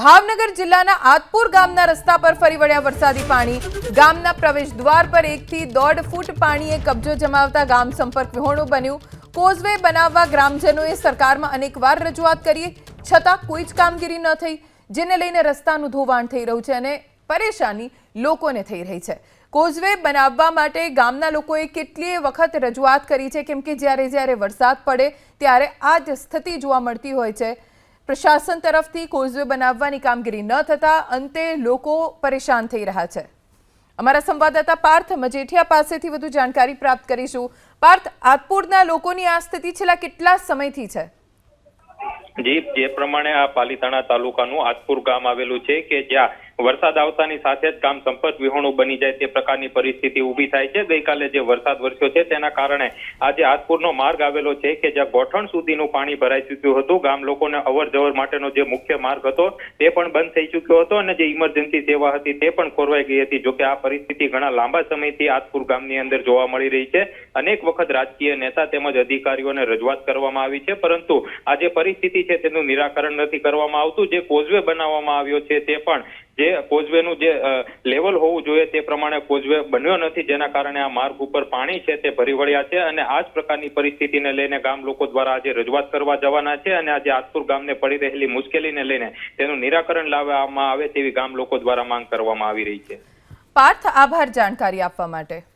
ભાવનગર જિલ્લાના આતપુર ગામના રસ્તા પર ફરી વળ્યા વરસાદી પાણી. ગામના પ્રવેશ દ્વાર પર એકથી દોઢ ફૂટ પાણીએ કબજો જમાવતા ગામ સંપર્ક વિહોણું બન્યું. કોઝવે બનાવવા ગ્રામજનોએ સરકારમાં અનેકવાર રજૂઆત કરી, છતાં કોઈ જ કામગીરી ન થઈ, જેને લઈને રસ્તાનું ધોવાણ થઈ રહ્યું છે અને પરેશાની લોકોને થઈ રહી છે. કોઝવે બનાવવા માટે ગામના લોકોએ કેટલીય વખત રજૂઆત કરી છે, કેમ કે જ્યારે જ્યારે વરસાદ પડે, ત્યારે આ જ સ્થિતિ જોવા મળતી હોય છે. પ્રશાસન તરફથી કોઝવે બનાવવાની કામગીરી ન થતા અંતે લોકો પરેશાન થઈ રહ્યા છે. અમારા સંવાદદાતા પાર્થ મજેઠિયા પાસેથી વધુ જાણકારી પ્રાપ્ત કરીશું. પાર્થ, આતપુરના લોકોની આ સ્થિતિ છેલ્લા કેટલા સમયથી છે? જી, જે પ્રમાણે આ પાલીતાણા તાલુકાનું આતપુર ગામ આવેલું છે કે જ્યાં વરસાદ આવતાની સાથે જ ગામ સંપર્ક વિહોણું બની જાય તે પ્રકારની પરિસ્થિતિ ઊભી થાય છે. ગઈકાલે જે વરસાદ વરસ્યો છે તેના કારણે આજે આતપુરનો માર્ગ આવેલો છે કે જ્યાં ગોઠણ સુધીનું પાણી ભરાઈ ચૂક્યું હતું. ગામ લોકોને અવર જવર માટેનો જે મુખ્ય માર્ગ હતો તે પણ બંધ થઈ ચૂક્યો હતો અને જે ઇમરજન્સી સેવા હતી તે પણ ખોરવાઈ ગઈ હતી. જોકે આ પરિસ્થિતિ ઘણા લાંબા સમયથી આતપુર ગામની અંદર જોવા મળી રહી છે. અનેક વખત રાજકીય નેતા તેમજ અધિકારીઓને રજૂઆત કરવામાં આવી છે. પરંતુ આજે જે પરિસ્થિતિ છે તેનું નિરાકરણ નથી કરવામાં આવતું. જે કોઝવે બનાવવામાં આવ્યો છે તે પણ જે કોઝવેનું જે લેવલ હોવું જોઈએ તે પ્રમાણે કોઝવે બન્યો નથી. જેના કારણે આ માર્ગ ઉપર પાણી છે તે ભરી વળ્યા છે અને આ જ પ્રકારની પરિસ્થિતિને લઈને ગામ લોકો દ્વારા આજે રજૂઆત કરવા જવાના છે અને આજે આતપુર ગામને પડી રહેલી મુશ્કેલીને લઈને તેનું નિરાકરણ લાવવામાં આવે તેવી ગામ લોકો દ્વારા માંગ કરવામાં આવી રહી છે. પાર્થ, આભાર જાણકારી આપવા માટે.